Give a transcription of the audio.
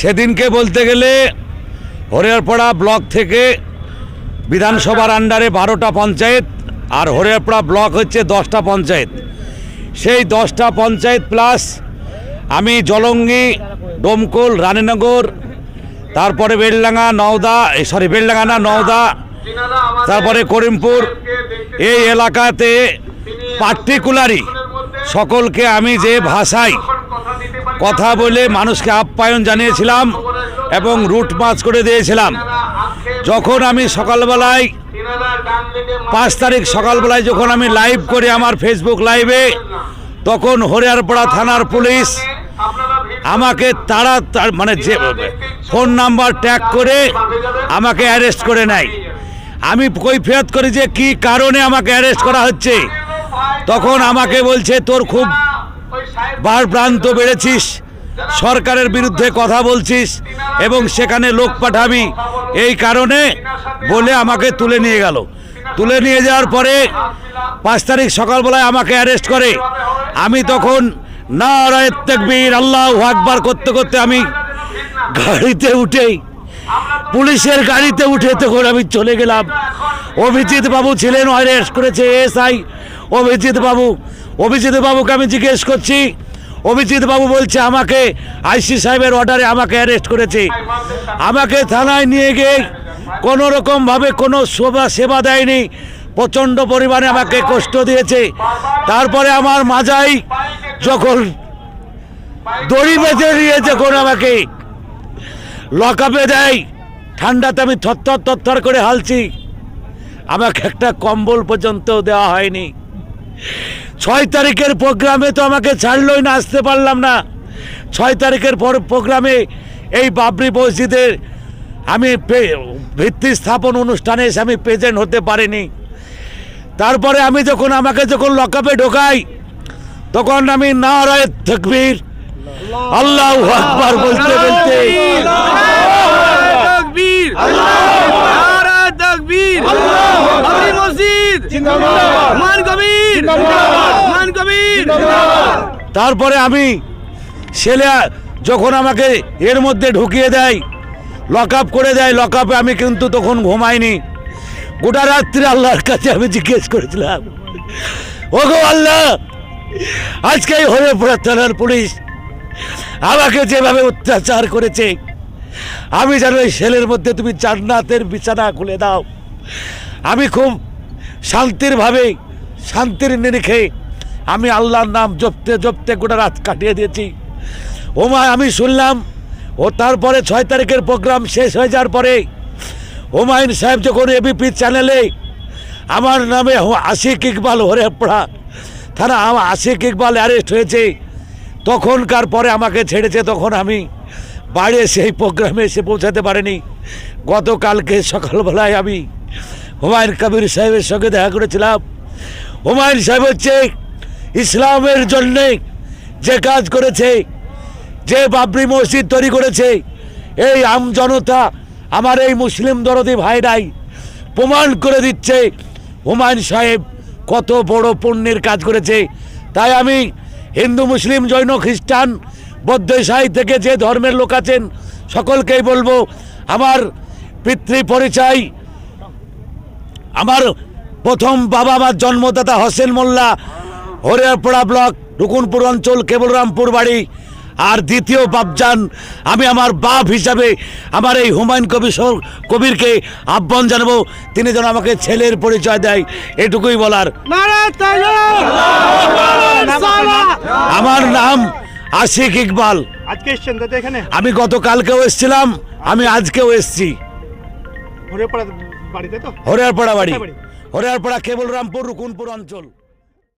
সেদিনকে বলতে গেলে হরিয়ারপাড়া ব্লক থেকে বিধানসভার আন্ডারে বারোটা পঞ্চায়েত আর হরিয়ারপাড়া ব্লক হচ্ছে দশটা পঞ্চায়েত। সেই দশটা পঞ্চায়েত প্লাস আমি জলঙ্গি, ডোমকল, রানীনগর, তারপরে বেলডাঙ্গা, নওদা সরি বেলডাঙ্গা না, নওদা, তারপরে করিমপুর, এই এলাকাতে পার্টিকুলারই সকলকে আমি যে ভাষায় কথা বলে মানুষকে আপ্যায়ন জানিয়েছিলাম এবং রুট মার্চ করে দিয়েছিলাম। যখন আমি সকালবেলায় পাঁচ তারিখ সকালবেলায় যখন আমি লাইভ করি আমার ফেসবুক লাইভে তখন হরিয়ারপাড়া থানার পুলিশ আমাকে তারা মানে যে ফোন নাম্বার ট্যাগ করে আমাকে অ্যারেস্ট করে নেয়। আমি কৈফিয়ত করি যে কি কারণে আমাকে অ্যারেস্ট করা হচ্ছে? তখন আমাকে বলছে, তোর খুব বারপ্রান্ত বেড়েছিস। সরকারের বিরুদ্ধে কথা বলছিস এবং সেখানে লোক পাঠাবি। এই কারণে বলে আমাকে তুলে নিয়ে গেল। তুলে নিয়ে যাওয়ার পরে পাঁচ তারিখ সকালবেলায় আমাকে অ্যারেস্ট করে। আমি তখন না রায়ের তেকবীর, আল্লাহ আকবার করতে করতে আমি গাড়িতে উঠেই, পুলিশের গাড়িতে উঠে তখন আমি চলে গেলাম। অভিজিৎ বাবু ছিলেন অ্যারেস্ট করেছে এসআই অভিজিৎ বাবু, অভিজিৎ বাবুকে আমি জিজ্ঞেস করছি অভিজিৎ বাবু বলছে, আমাকে আইসি সাহেবের অর্ডারে আমাকে অ্যারেস্ট করেছে। আমাকে থানায় নিয়ে গিয়ে কোনো রকমভাবে কোনো সেবা সেবা দেয়নি। প্রচণ্ড পরিমাণে আমাকে কষ্ট দিয়েছে। তারপরে আমার মাজাই যখন দড়ি বেঁধে নিয়ে যখন আমাকে লকআপে দেয়, ঠান্ডাতে আমি থরথর থরথর করে হালছি। আমাকে একটা কম্বল পর্যন্ত দেওয়া হয়নি। ছয় তারিখের প্রোগ্রামে তো আমাকে ছাড়লই না আসতে পারলাম না। ছয় তারিখের পর প্রোগ্রামে এই বাবরি মসজিদের আমি পে- ভিত্তি স্থাপন অনুষ্ঠানে এসে আমি প্রেজেন্ট হতে পারিনি। তারপরে আমি যখন আমাকে যখন লকআপে ঢোকাই তখন আমি নারায় তকবীর। আল্লাহ আকবার বলতে বলতে তাকবীর নারা তাকবীর বাবরি মসজিদ মান কবির মান কবির তারপরে আমি ছেলে যখন আমাকে এর মধ্যে ঢুকিয়ে দেয় লক করে দেয় লক আমি কিন্তু তখন ঘুমাইনি। গোটা রাত্রি আল্লাহর কাছে আমি জিজ্ঞেস করেছিলাম, ওগো আল্লাহ, আজকে এই হরিপুরা থানার পুলিশ আমাকে যেভাবে অত্যাচার করেছে, আমি যেন এই ছেলের মধ্যে তুমি জান্নাতের বিছানা খুলে দাও। আমি খুব শান্তির ভাবে, শান্তির নিরিখে আমি আল্লাহর নাম জপতে জপতে গোটা রাত কাটিয়ে দিয়েছি। ওমা, আমি শুনলাম, ও তারপরে ছয় তারিখের প্রোগ্রাম শেষ হয়ে যাওয়ার পরে হুমায়ুন সাহেব যখন এবিপি চ্যানেলে আমার নামে আশিক ইকবাল হরে পড়া, থানা আমার আশিক ইকবাল অ্যারেস্ট হয়েছে, তখনকার পরে আমাকে ছেড়েছে, তখন আমি বাড়ি সেই প্রোগ্রামে এসে পৌঁছাতে পারিনি। গতকালকে সকালবেলায় আমি হুমায়ুন কবির সাহেবের সঙ্গে দেখা করেছিলাম। হুমায়ুন সাহেব হচ্ছে ইসলামের জন্যে যে কাজ করেছে, যে বাবরি মসজিদ তৈরি করেছে, এই আম জনতা আমার এই মুসলিম দরদি ভাইরাই প্রমাণ করে দিচ্ছে, হুমায়ুন সাহেব কত বড় পুণ্যের কাজ করেছে। তাই আমি হিন্দু, মুসলিম, জৈন, খ্রিস্টান, বৌদ্ধ ইসাই থেকে যে ধর্মের লোক আছেন, সকলকেই বলব, আমার পিতৃ পরিচয়, আমার প্রথম বাবা আমার জন্মদাতা হোসেন মোল্লা হরিয়ারপাড়া ব্লক রুকুনপুর অঞ্চল কেবলরামপুর বাড়ি। আর দ্বিতীয় বাপজান আমি আমার বাপ হিসাবে আমার এই হুমায়ুন কবি কবিরকে আহ্বান জানাব। তিনি যেন আমাকে ছেলের পরিচয় দেয় এটুকুই বলার। আমার নাম আশিক ইকবাল। আজকে এসছেন এখানে? আমি গতকালকেও এসেছিলাম আমি আজকেও এসেছি। হরিয়াপাড়া বাড়িতে তো? হরিয়ারপাড়া বাড়ি? হরিয়ারপাড়া কেবলরামপুর রুকুনপুর অঞ্চল।